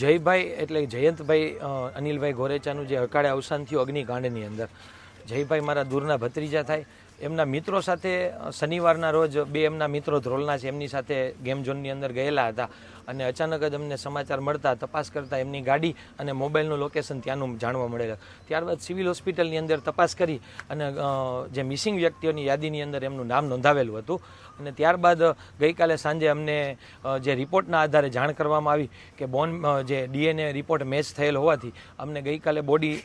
જયભાઈ એટલે જયંતભાઈ અનિલભાઈ ગોરેચાનું જે અકાળે અવસાન થયું અગ્નિકાંડની અંદર. જયભાઈ મારા દૂરના ભત્રીજા થાય. એમના મિત્રો સાથે શનિવારના રોજ બે એમના મિત્રો ધ્રોલના છે, એમની સાથે ગેમ ઝોનની અંદર ગયેલા હતા અને અચાનક જ અમને સમાચાર મળતા તપાસ કરતા એમની ગાડી અને મોબાઈલનું લોકેશન ત્યાંનું જાણવા મળેલું. ત્યારબાદ સિવિલ હોસ્પિટલની અંદર તપાસ કરી અને જે મિસિંગ વ્યક્તિઓની યાદીની અંદર એમનું નામ નોંધાવેલું હતું અને ત્યારબાદ ગઈકાલે સાંજે અમને જે રિપોર્ટના આધારે જાણ કરવામાં આવી કે બોન જે ડીએનએ રિપોર્ટ મેચ થયેલ હોવાથી અમને ગઈકાલે બોડી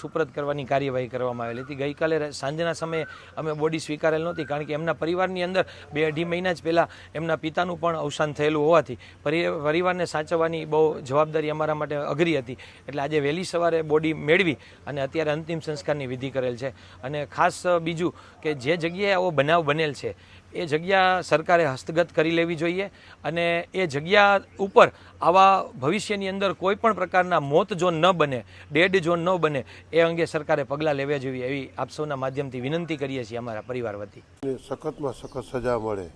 સુપ્રત કરવાની કાર્યવાહી કરવામાં આવેલી હતી. ગઈકાલે સાંજના સમયે અમે બોડી સ્વીકારેલ નહોતી કારણ કે એમના પરિવારની અંદર બે અઢી મહિના જ પહેલાં એમના પિતાનું પણ અવસાન થયેલું હોવાથી પરિ- પરિવારને સાચવવાની બહુ જવાબદારી અમારા માટે અઘરી હતી. એટલે આજે વહેલી સવારે બોડી મેળવી અને અત્યારે અંતિમ સંસ્કારની વિધિ કરેલ છે. અને ખાસ બીજું કે જે જગ્યાએ આવો બનાવ બનેલ છે એ જગ્યા સરકારે હસ્તગત કરી લેવી જોઈએ અને એ જગ્યા ઉપર આવા ભવિષ્યની અંદર કોઈ પણ પ્રકારના મોત ઝોન ન બને, ડેડ ઝોન ન બને, એ અંગે સરકારે પગલાં લેવા જોઈએ એવી આપ સૌના માધ્યમથી વિનંતી કરીએ છીએ અમારા પરિવાર વતી. સખતમાં સખત સજા મળે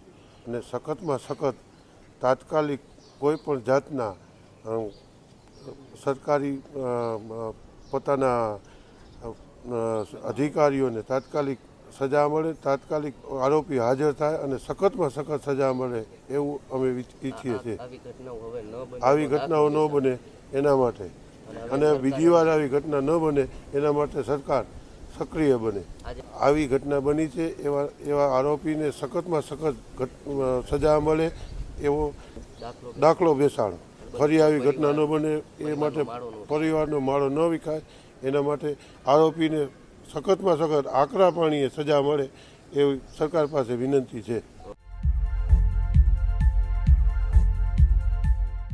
અને સખતમાં સખત તાત્કાલિક કોઈ પણ જાતના સરકારી પોતાના અધિકારીઓને તાત્કાલિક સજા મળે તાત્કાલિક આરોપી હાજર થાય અને સખતમાં સખત સજા મળે એવું અમે ઈચ્છીએ છીએ. આવી ઘટનાઓ ન બને. એના માટે. અને બીજી વાર આવી ઘટના ન બને એના માટે સરકાર સક્રિય બને. આવી ઘટના બની છે એવા એવા આરોપીને સખતમાં સખત સજા મળે એવો દાખલો દાખલો બેસાડો. ફરી આવી ઘટના ન બને એ માટે પરિવારનો માળો ન વિખાય. એના માટે આરોપીને સખતમાં સખત આકરા પાણીએ સજા મળે એવી સરકાર પાસે વિનંતી છે.